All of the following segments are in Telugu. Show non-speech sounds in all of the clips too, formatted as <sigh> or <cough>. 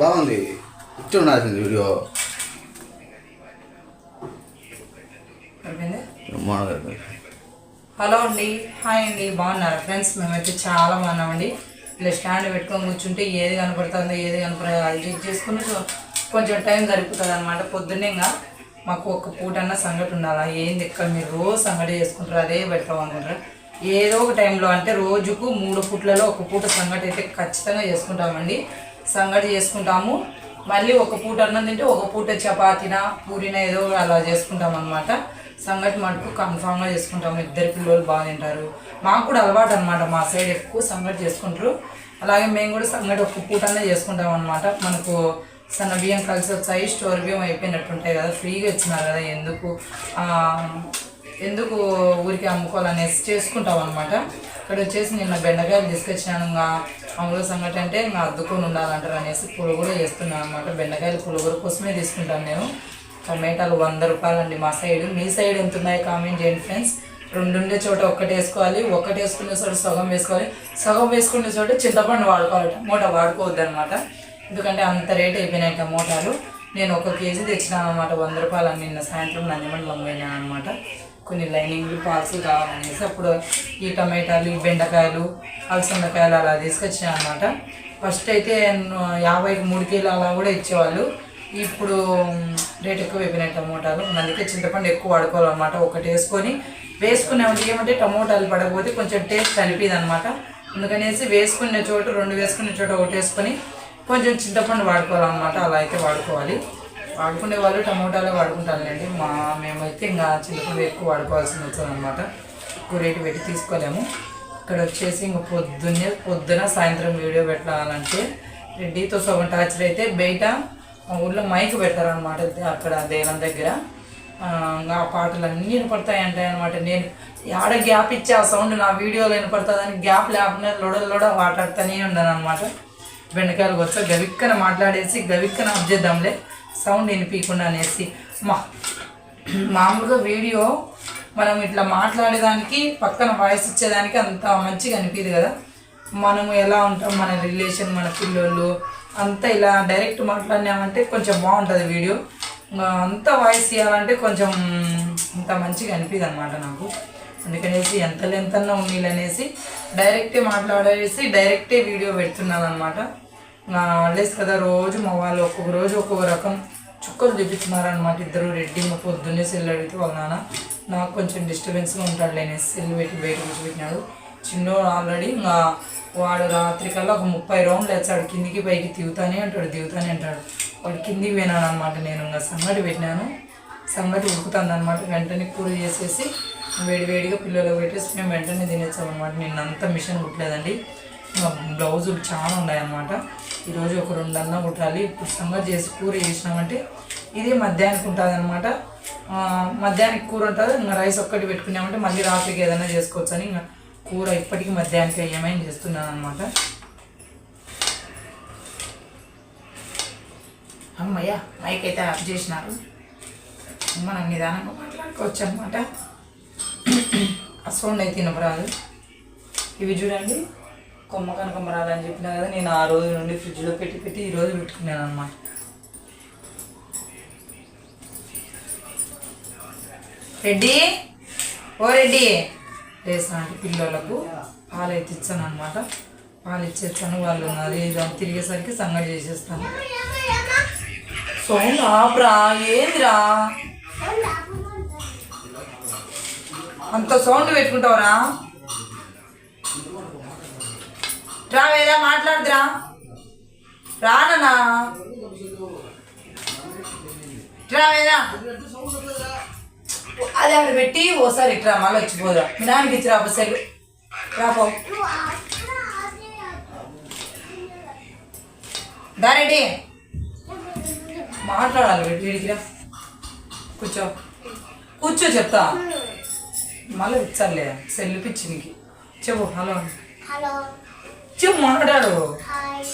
బాగుంది. ఇచ్చి ఉండాల్సింది వీడియో. హలో అండి. హాయ్ అండి. బాగున్నారా ఫ్రెండ్స్? మేమైతే చాలా బాగున్నామండి. ఇలా స్టాండ్ పెట్టుకొని కూర్చుంటే ఏది కనపడుతుందో ఏది కనపడదో అది చెక్ చేసుకుని కొంచెం టైం గడుపుతుంది అనమాట పొద్దున్నే ఇంకా మాకు ఒక పూట అన్న సంగటి ఉండాలా? ఏంది ఎక్కడ మీరు రోజు సంగటి చేసుకుంటారు అదే పెడతాం అనుకుంటారు. ఏదో ఒక టైంలో అంటే రోజుకు మూడు పూట్లలో ఒక పూట సంగటి అయితే ఖచ్చితంగా చేసుకుంటామండి. సంగటి చేసుకుంటాము. మళ్ళీ ఒక పూట అన్నం తింటే ఒక పూట చపాతీనా పూరిన ఏదో అలా చేసుకుంటాం అనమాట సంగటి మటుకు కన్ఫామ్గా చేసుకుంటాము. ఇద్దరు పిల్లలు బాగా తింటారు. మాకు కూడా అలవాటు అనమాట మా సైడ్ ఎక్కువ సంగటి చేసుకుంటారు. అలాగే మేము కూడా సంగటి ఒక పూటనే చేసుకుంటాం అనమాట మనకు సన్న బియ్యం కలిసి వచ్చాయి స్టోర్ బియ్యం అయిపోయినట్టు ఉంటాయి కదా. ఫ్రీగా ఇచ్చినారు కదా. ఎందుకు ఎందుకు ఊరికి అమ్ముకోవాలనేసి చేసుకుంటాం అనమాట ఇక్కడ వచ్చేసి నిన్న బెండకాయలు తీసుకొచ్చినాను ఇంకా మామూలుగా సంగటి అంటే ఇంకా అద్దుకొని ఉండాలంటారు అనేసి పులుగుర చేస్తున్నాను అనమాట బెండకాయలు పులుగుర కోసమే తీసుకుంటాను నేను. టమాటాలు వంద రూపాయలు అండి మా సైడ్. మీ సైడ్ ఎంత ఉన్నాయి కామెంట్ చేయండి ఫ్రెండ్స్. రెండు ఉండే చోట ఒక్కటి వేసుకోవాలి ఒక్కటి వేసుకునే చోట సగం వేసుకోవాలి. సగం వేసుకునే చోట చింతపండు వాడుకోవాలి టమోటా వాడుకోవద్దు అనమాట ఎందుకంటే అంత రేట్ అయిపోయినాయి టమోటాలు నేను ఒక కేజీ తెచ్చినాను అనమాట వంద రూపాయలు నిన్న సాయంత్రం నందిమండలం పోయినాను అనమాట కొన్ని లైనింగ్లు పాల్స్ కావాలనేసి అప్పుడు ఈ టమాటాలు ఈ బెండకాయలు అలసందకాయలు అలా తీసుకొచ్చాను అనమాట ఫస్ట్ అయితే యాభైకి మూడు కేలు అలా కూడా ఇచ్చేవాళ్ళు. ఇప్పుడు రేట్ ఎక్కువ అయిపోయినాయి టమోటాలు. అందుకే చింతపండు ఎక్కువ వాడుకోవాలన్నమాట. ఒకటి వేసుకొని వేసుకునే ఏమంటే టమోటాలు పడకపోతే కొంచెం టేస్ట్ అనిపిది అనమాట అందుకనేసి వేసుకునే చోట రెండు వేసుకునే చోట ఒకటి వేసుకొని కొంచెం చింతపండు వాడుకోవాలన్నమాట. అలా అయితే వాడుకోవాలి. వాడుకునే వాళ్ళు టమోటాలు వాడుకుంటారులేండి. మా మేమైతే ఇంకా చింతపండు ఎక్కువ వాడుకోవాల్సింది వస్తుంది అనమాట ఎక్కువ రేటు పెట్టి తీసుకోలేము. ఇక్కడ వచ్చేసి ఇంక పొద్దున్నే పొద్దున సాయంత్రం వీడియో పెట్టాలంటే రెడ్డితో సగం టార్చర్ అయితే బయట మా ఊళ్ళో మైక్ పెడతారనమాట అక్కడ దేవం దగ్గర. ఆ, ఇంకా పాటలు అన్నీ వినపడతాయి అంటాయి అనమాట నేను ఆడ గ్యాప్ ఇచ్చే ఆ సౌండ్ నా వీడియోలో వినపడుతుందని గ్యాప్ లేకుండా లొడ లోడ మాట్లాడుతూనే ఉన్నాను అనమాట బెండకాయలు వచ్చా గవిక్కన మాట్లాడేసి గవిక్కన అప్ చేద్దాంలే. సౌండ్ వినిపించకుండా అనేసి. మా మామూలుగా వీడియో మనం ఇట్లా మాట్లాడేదానికి పక్కన వాయిస్ ఇచ్చేదానికి అంత మంచిగా అనిపించదు కదా. మనము ఎలా ఉంటాం మన రిలేషన్ మన పిల్లోళ్ళు అంతా ఇలా డైరెక్ట్ మాట్లాడినామంటే కొంచెం బాగుంటుంది వీడియో. అంత వాయిస్ ఇవ్వాలంటే కొంచెం అంత మంచిగా అనిపిదు అనమాట నాకు. అందుకనేసి ఎంత లెంతన్నా ఉన్నీళ్ళు అనేసి డైరెక్టే మాట్లాడేసి డైరెక్టే వీడియో పెడుతున్నాను అనమాట వాళ్ళేసి కదా రోజు మా వాళ్ళు ఒక్కొక్క రోజు ఒక్కొక్క రకం చుక్కలు చూపిస్తున్నారనమాట ఇద్దరు. రెడ్డి మా పొద్దున్నే సెల్ అడిగితే వాళ్ళ నాన్న నాకు కొంచెం డిస్టర్బెన్స్గా ఉంటాడు లేని సెల్ పెట్టి బయట కూర్చోబెట్టినాడు. చిన్నోడు ఆల్రెడీ ఇంకా వాడు రాత్రి కల్లా ఒక ముప్పై రౌండ్లు వేస్తాడు. కిందికి పైకి తిగుతానే అంటాడు దిగుతానే అంటాడు. వాడు కిందికి పోయినాడు అనమాట నేను ఇంకా సంగటి పెట్టినాను. సంగటి ఉడుకుతుంది అనమాట వెంటనే కూర చేసేసి వేడి వేడిగా పిల్లలకు పెట్టేసి మేము వెంటనే తినేస్తాం అనమాట నిన్నంతా మిషన్ కుట్టలేదండి. బ్లౌజులు చాలా ఉన్నాయన్నమాట. ఈరోజు ఒక రెండు అన్న కుట్టాలి. ఇప్పుడు సంగతి చేసి కూర చేసినామంటే ఇది మధ్యాహ్నానికి ఉంటుంది అనమాట మధ్యాహ్నానికి కూర ఉంటుంది. ఇంకా రైస్ ఒక్కటి పెట్టుకున్నామంటే మళ్ళీ రాత్రికి ఏదైనా చేసుకోవచ్చు అని ఇంకా కూర ఇప్పటికీ మధ్యాహ్నానికి ఏమైనా చేస్తున్నాను అనమాట అమ్మయ్య మైక్ అయితే ఆఫ్ చేసినారు. మనం నిదానంగా మాట్లాడుకోవచ్చు అనమాట ఆ <clears throat> సౌండ్ అయితే వినపరాదు ఇవి చూడండి. కొమ్మ కనకమరాలు అని చెప్పినా కదా నేను ఆ రోజు నుండి ఫ్రిడ్జ్లో పెట్టి పెట్టి ఈరోజు పెట్టుకున్నాను అనమాట రెడ్డి? ఓ రెడ్డి. లేసాంటి పిల్లలకు పాలు అయితే ఇచ్చాను అనమాట పాలు ఇచ్చేస్తాను వాళ్ళు అది దాన్ని తిరిగేసరికి సంగతి చేసేస్తాను. సౌండ్ ఆపురా ఏందిరా? అంత సౌండ్ పెట్టుకుంటావురా? రా వేదా మాట్లాడుదురా. రానన్నా. వేదా అది ఆవిడ పెట్టి ఓసారి ఇట్రా మళ్ళీ వచ్చిపోదా మీ నాన్నకి ఇచ్చిరా సెల్ రాపో దారెడ్డి మాట్లాడాలి పెట్టి వీడికిరా కూర్చో. కూర్చో చెప్తా. మళ్ళీ ఇచ్చారులే సెల్లు పిచ్చి నీకు చెప్పు హలో. హలో. హాయ్.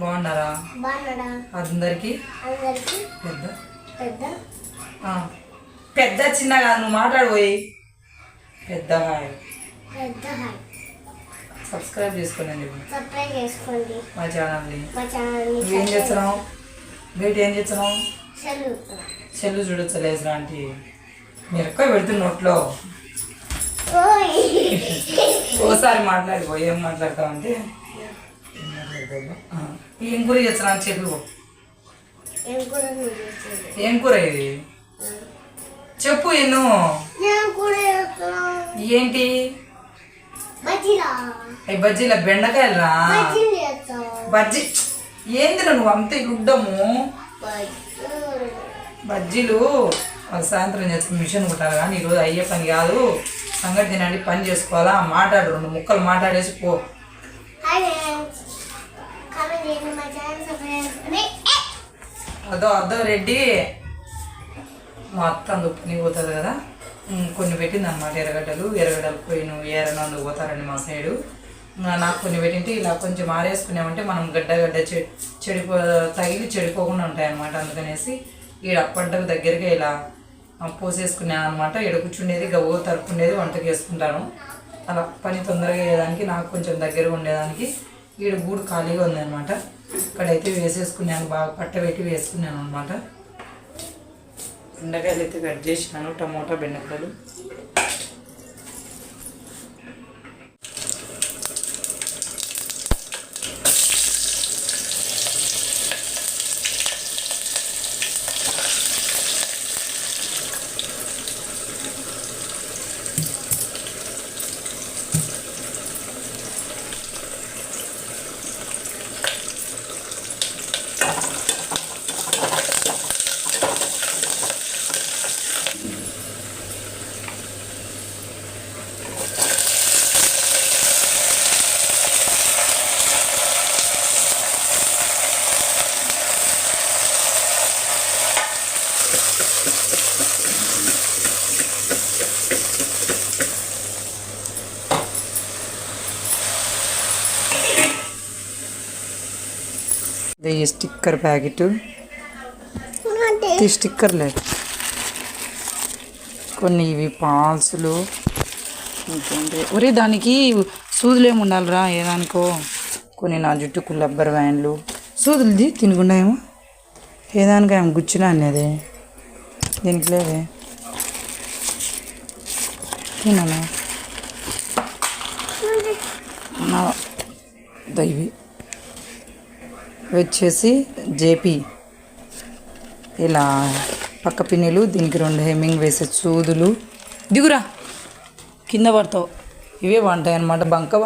బాగున్నారా? అందరికీ? పెద్ద? పెద్ద? చిన్న కాదు నువ్వు మాట్లాడబోయి పెద్ద హాయ్. సబ్స్క్రైబ్ చేసుకోండి. మా ఛానల్ని. ఛానల్ని నువ్వేం చేస్తున్నావు? బయట ఏం చేస్తున్నావు? చెల్లు చూడొచ్చలేదు లాంటి మీరు ఎక్కువ పెడుతున్న నోట్లో. ఓసారి మాట్లాడిపో ఏం మాట్లాడతావు అంటే ఏం కూర చేస్తున్నాను చెప్పు ఏం కూర ఇది? చెప్పు ఎన్ను. ఏంటి? బజ్జీలా? బెండకాయలు? రా బజ్జీ. ఏందిరా నువ్వు అంతే గుడ్డము? బజ్జీలు? సాయంత్రం చేసుకుని మిషన్ కుట్టాలి కానీ ఈరోజు అయ్యే పని కాదు. సంగతి తినండి పని చేసుకోవాలా? మాట్లాడు రెండు ముక్కలు మాట్లాడేసి పో. చేసుకొని అదో అదో రెడ్డి. మొత్తం దుప్పుని పోతుంది కదా. కొన్ని పెట్టింది అనమాట ఎర్రగడ్డలు. ఎర్రగడ్డలు పోయిన ఏరనందుకు పోతారండి మా సైడు. నాకు కొన్ని పెట్టింటే ఇలా కొంచెం ఆరేసుకున్నామంటే మనం గడ్డ గడ్డ చెడిపో తగిలి చెడిపోకుండా ఉంటాయి అనమాట అందుకనేసి ఈడ పంటకు దగ్గరగా ఇలా పోసేసుకున్నాను అనమాట ఈడ కూర్చుండేది గవ్వ తరుపుండేది వంటకి వేసుకుంటాను అలా పని తొందరగా అయ్యేదానికి నాకు కొంచెం దగ్గరగా ఉండేదానికి ఈడ గూడు ఖాళీగా ఉందన్నమాట. ఇక్కడైతే వేసేసుకున్నాను బాగా పట్టబెట్టి వేసుకున్నాను అనమాట బెండకాయలు అయితే కట్ చేసినాను టమోటా బెండకాయలు. ఈ స్టిక్కర్ ప్యాకెట్. స్టిక్కర్ లేదు కొన్ని ఇవి పాల్సులు. ఇంకేంటి? ఒరే దానికి సూదులు ఏమి ఉండాలిరా ఏదానికో కొన్ని నా జుట్టుకు రబ్బర్ వ్యాన్లు సూదులుది తినకుండా ఏమో? ఏదానికి ఏమో గుచ్చినా అనేది దీనికి లేదే. తిన్నాను నా దైవి వచ్చేసి జేపీ. ఇలా పక్క పిన్నులు దీనికి రెండు హెమ్మింగ్ వేసే సూదులు. దిగురా. కింద పడతావు. ఇవే బాగుంటాయి అన్నమాట బంక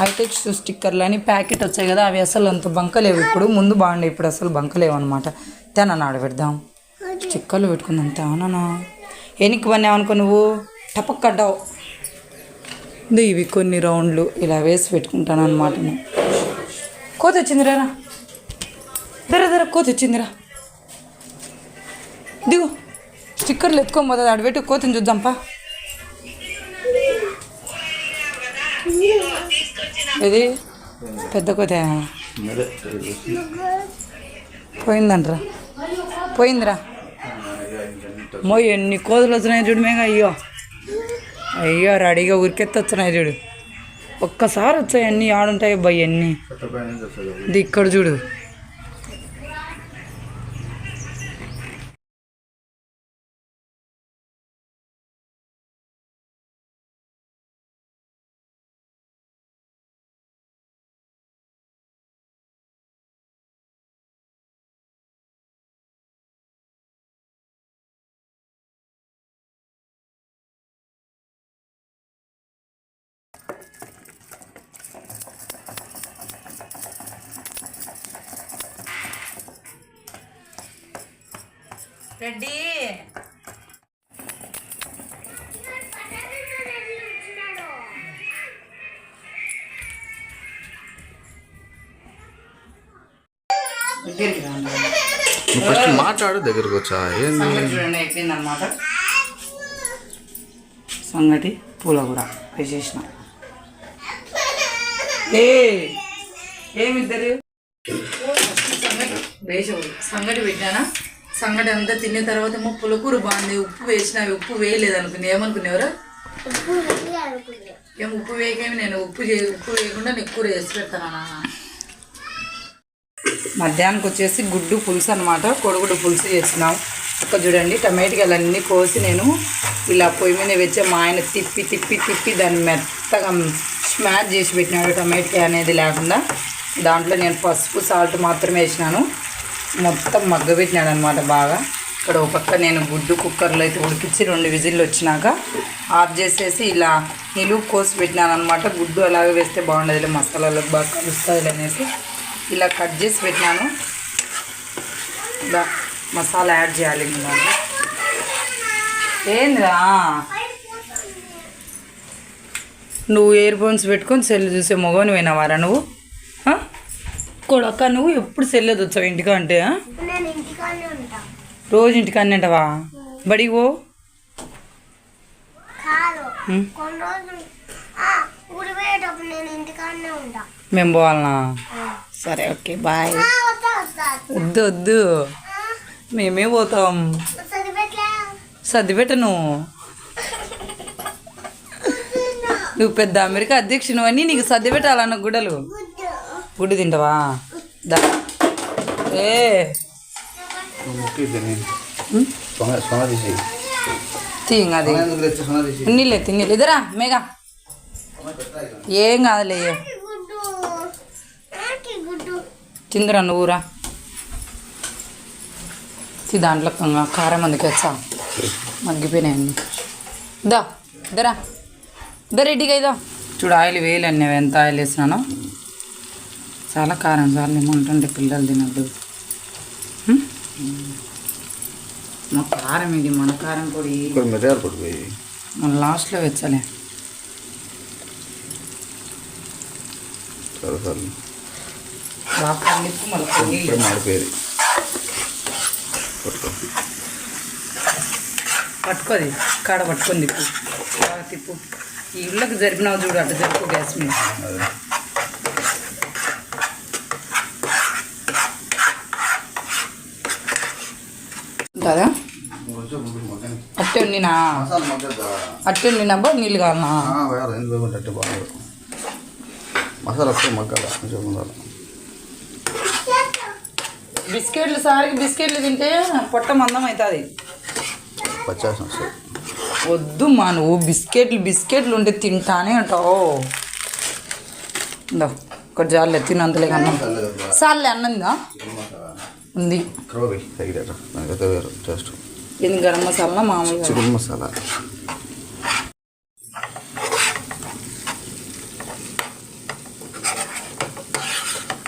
హైటెక్ స్టిక్కర్లు అని ప్యాకెట్ వచ్చాయి కదా అవి అసలు అంత బంక లేవు ఇప్పుడు. ముందు బాగుండే ఇప్పుడు అసలు బంక లేవు అనమాట తేనన్నా ఆడబెడదాం చిక్కలు పెట్టుకుందాం. తేనా ఎనికి పన్నావు అనుకో నువ్వు? టపక్కడ్డావు ఇవి కొన్ని రౌండ్లు ఇలా వేసి పెట్టుకుంటాను అనమాట నేను. కోత వచ్చిందిరా కోతి వచ్చిందిరా దిగు. స్టిక్కర్లు ఎత్తుకోబోతుంది ఆడ పెట్టి కోతిని చూద్దాంపా ఇది పెద్ద కోత పోయిందంటరా పోయిందంట్రా. పోయిందిరా. మో ఎన్ని కోతులు వచ్చినాయి చూడు మేఘ అయ్యో. అయ్యో రెడీగా ఉరికెత్తి చూడు. ఒక్కసారి వచ్చాయి అన్నీ ఆడుంటాయి అబ్బాయి అన్నీ ఇది ఇక్కడ చూడు. రెడ్డి. నువ్వు ఫస్ట్ మాట్లాడు దగ్గరకు వచ్చా. ఏంది సంగటి చూడండి అయిపోయింది అనమాట సంగటి పులగూర వేసేసిన ఏ ఏమిద్దరు? సంగటి వేసవు సంగటి పెట్టానా? సంగటి అంతా తిన్న తర్వాత ఏమో పులకూర బాగుంది. ఉప్పు వేసిన ఉప్పు వేయలేదు అనుకున్నా. ఏమనుకునేవరా ఏం ఉప్పు వేయకేమి? నేను ఉప్పు చే ఉప్పు వేయకుండా నీకు కూర చేసి పెడతానా? మధ్యాహ్నానికి వచ్చేసి గుడ్డు పులుసు అనమాట కొడుగుడ్డు పులుసు చేసినాం. ఒక చూడండి టమాటికాయలు అన్నీ కోసి నేను ఇలా పొయ్యి మీద వచ్చే మా ఆయన తిప్పి తిప్పి తిప్పి దాన్ని మెత్తగా స్మాష్ చేసి పెట్టినాడు టమాటికాయ అనేది లేకుండా. దాంట్లో నేను పసుపు సాల్ట్ మాత్రమే వేసినాను. మొత్తం మగ్గబెట్టినాడు అనమాట బాగా. ఇక్కడ ఒక పక్క నేను గుడ్డు కుక్కర్లో అయితే ఉడికించి రెండు విజిల్లు వచ్చినాక ఆఫ్ చేసేసి ఇలా నిలువు కోసి పెట్టినాను అనమాట గుడ్డు అలాగే వేస్తే బాగుండదు మసాలాలకు బాగా కలుస్తుంది అనేసి ఇలా కట్ చేసి పెట్టినాను. ఇలా మసాలా యాడ్ చేయాలి ఇందులో. ఏంద్రా? నువ్వు ఇయర్ ఫోన్స్ పెట్టుకొని సెల్ చూసే మగవని పోయినావారా నువ్వు? కొడక్క నువ్వు ఎప్పుడు సెల్ వచ్చావు ఇంటికా అంటే ఆ? నేను ఇంటికానే ఉంటా. రోజు ఇంటికి అన్నంటవా బడికి పో. మేము పోవాలనా? సరే ఓకే బాయ్. వద్దు వద్దు. మేమే పోతాం. సర్దిపెట్టను. నువ్వు పెద్ద అమెరికా అధ్యక్షుడు అని నీకు సర్ది పెట్టాలన్న గుడ్డలు గుడ్డు తింటావా? ఏ. ముక్కి నీళ్ళే తిన్నీళ్ళు ఇద్దరా మేఘ. ఏం కాదులే. గుడ్డు తిందురా నువ్వురా తి దాంట్లో కంగా కారం అందుకు వచ్చా. మగ్గిపోయినాయండి దా ఇద్దరా ఇద్దరు రెడ్డిగా ఇదా. చూడు ఆయిల్ వేయలే ఎంత ఆయిల్ వేసినానో. చాలా కారం చాలా ఏమంటుండే పిల్లలు తినద్దు? మా కారం ఇది మన కారం పొడి. పడిపోయి మన లాస్ట్లో వెచ్చలే. మాడిపోయేది. పట్టుకోది కాడ పట్టుకొని తిప్పు. బాగా తిప్పు. ఈ ఇళ్ళకి జరిపినావు చూడు అటు జరుపు గ్యాస్ మీద. కదా? కొంచెం అట్టే ఉండినా ఉండినబ్బా నీళ్ళు కావాలనా? మసాలా మగ్గాల బిస్కెట్లు సారికి బిస్కెట్లు తింటే పొట్ట మందం అవుతుంది వద్దు మా నువ్వు బిస్కెట్లు బిస్కెట్లు ఉంటే తింటానే ఉంటావు. ఇందా. ఒకటి జాలే తినంతలే అన్నం సార్లే అన్నందా? ఉంది. ఇది గరం మసాలా? మామూలుగా చికెన్ మసాలా.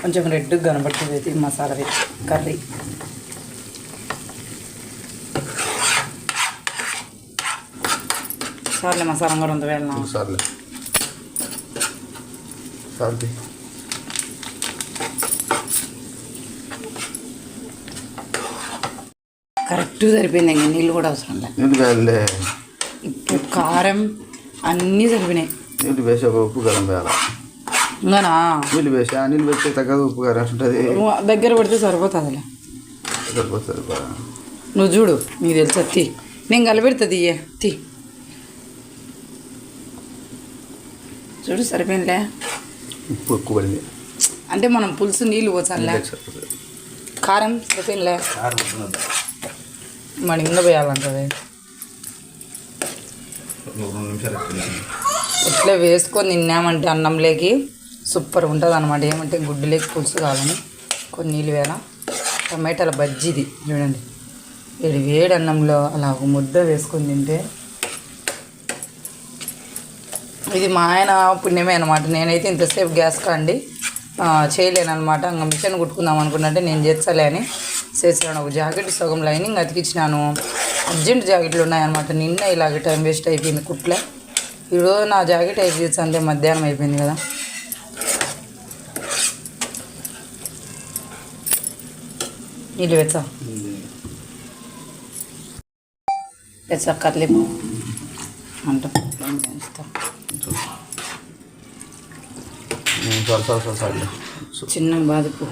కొంచెం రెడ్ కనబడుతుంది ఇది మసాలా వేసి కర్రీ. సార్లే మసాలా కూడా ఉంది వెళ్ళినా సార్లే. సార్ది కరెక్ట్ సరిపోయింది. ఇంకా నీళ్ళు కూడా అవసరం లేదు ఇప్పుడు కారం అన్నీ సరిపోయినాయి. నీళ్ళు వేసి ఉప్పు కారం వేయాలి? ఇంకానా? నీళ్ళు వేసి నీళ్ళు వేస్తే తగ్గదు ఉప్పు కారం ఉంటుంది దగ్గర పడితే సరిపోతుందిలే సరిపోతుంది బాగా. నువ్వు చూడు నీకు తెలుసా? తీ. నేను కలిపెడుతుంది ఇయ్యే తీ. చూడు సరిపోయిందిలే ఉప్పు ఎక్కువ పడింది. అంటే మనం పులుసు నీళ్ళు సరిపోతుంది కారం సరిపోయిందిలే కారం మన ఇంకా పోయాలంటది. ఇట్లా వేసుకొని తిన్నామంటే అన్నంలోకి సూపర్ ఉంటుంది అనమాట ఏమంటే గుడ్డులోకి పులుసు కావాలని. కొన్ని నీళ్ళు వేల టమాటాల బజ్జీది చూడండి. వేడి వేడి అన్నంలో అలా ఒక ముద్ద వేసుకొని తింటే ఇది మా ఆయన పుణ్యమే అనమాట నేనైతే ఇంతసేపు గ్యాస్ కాండి చేయలేను అనమాట ఇంకా మిషన్ కుట్టుకుందాం అనుకున్నట్టే నేను చేస్తలే అని. చేసాను ఒక జాకెట్ సగం లైనింగ్ అతికిచ్చినాను. అర్జెంట్ జాకెట్లు ఉన్నాయన్నమాట. నిన్న ఇలాగ టైం వేస్ట్ అయిపోయింది కుట్లే. ఈరోజు నా జాకెట్ అయిపోయింది అంటే మధ్యాహ్నం అయిపోయింది కదా. నీళ్ళు వెచ్చా వెచ్చా కర్లిపు అంట. చిన్న బాదుపు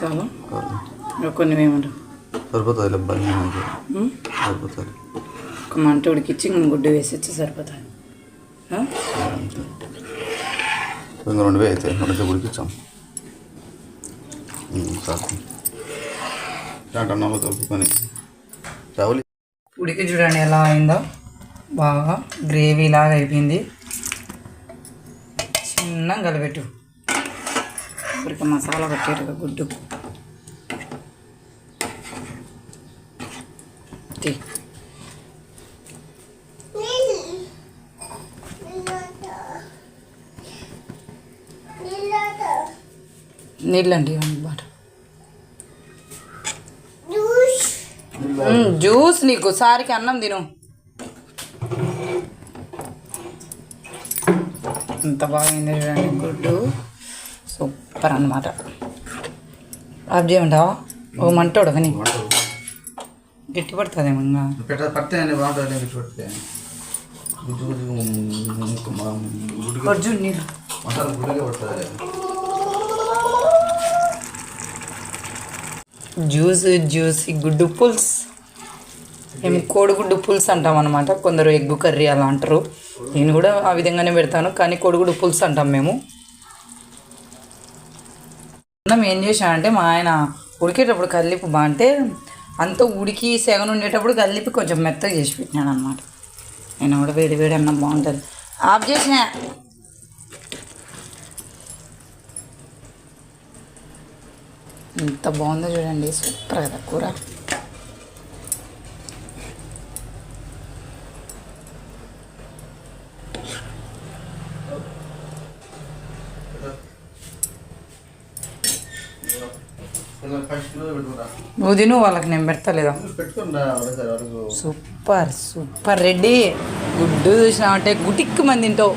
చాలా కొన్ని సరిపోతుంది ఇబ్బంది? సరిపోతుంది. ఒక మంట ఉడికిచ్చి గుడ్డు వేసి సరిపోతుంది? ఇంకా రెండు వే అయితే రెండు ఉడికిచ్చాం సార్ దాంట్లో అన్నంలో కలుపుకొని చావలి ఉడికి చూడండి ఎలా అయిందో. బాగా గ్రేవీ లాగా అయిపోయింది. చిన్న కలిపెట్టు ఇప్పటికి మసాలా పెట్టారు గుడ్డు. తీ. నీళ్ళండి బాట జ్యూస్ నీకు సారికి అన్నం తిను. ఎంత బాగుంది చూడండి గుడ్డు సూపర్ అన్నమాట. ఆఫ్ చేయమంటావా? ఓ మంట కానీ గట్టి పడుతుంది ఇంకా? పెట్ట పట్టే బాగుంటుంది గుడ్డు అర్జున్ నీళ్ళు. మసాలా పడుతుంది. జ్యూస్ జ్యూస్ గుడ్డు పుల్స్. మేము కోడిగుడ్డు పులుసు అంటాం అనమాట కొందరు ఎగ్గు కర్రీ అలా అంటారు. నేను కూడా ఆ విధంగానే పెడతాను కానీ కోడిగుడ్డు పులుసు అంటాం మేము. అన్నం ఏం చేశానంటే మా ఆయన ఉడికేటప్పుడు కల్లిపి బా అంటే అంతా ఉడికి సెగను ఉండేటప్పుడు కలిపి కొంచెం మెత్తగా చేసి పెట్టినాను అనమాట నేను కూడా వేడి వేడి అన్నం బాగుంటుంది. ఆఫ్ చేసిన. ఎంత బాగుందో చూడండి సూపర్ కదా కూర ఫస్ట్ పెట్టుకుంటా నువ్వు తిను వాళ్ళకి నేను పెడతలేదా? సూపర్ సూపర్ రెడ్డి గుడ్డు చూసినావంటే గుటిక్కు మంది తింటావు.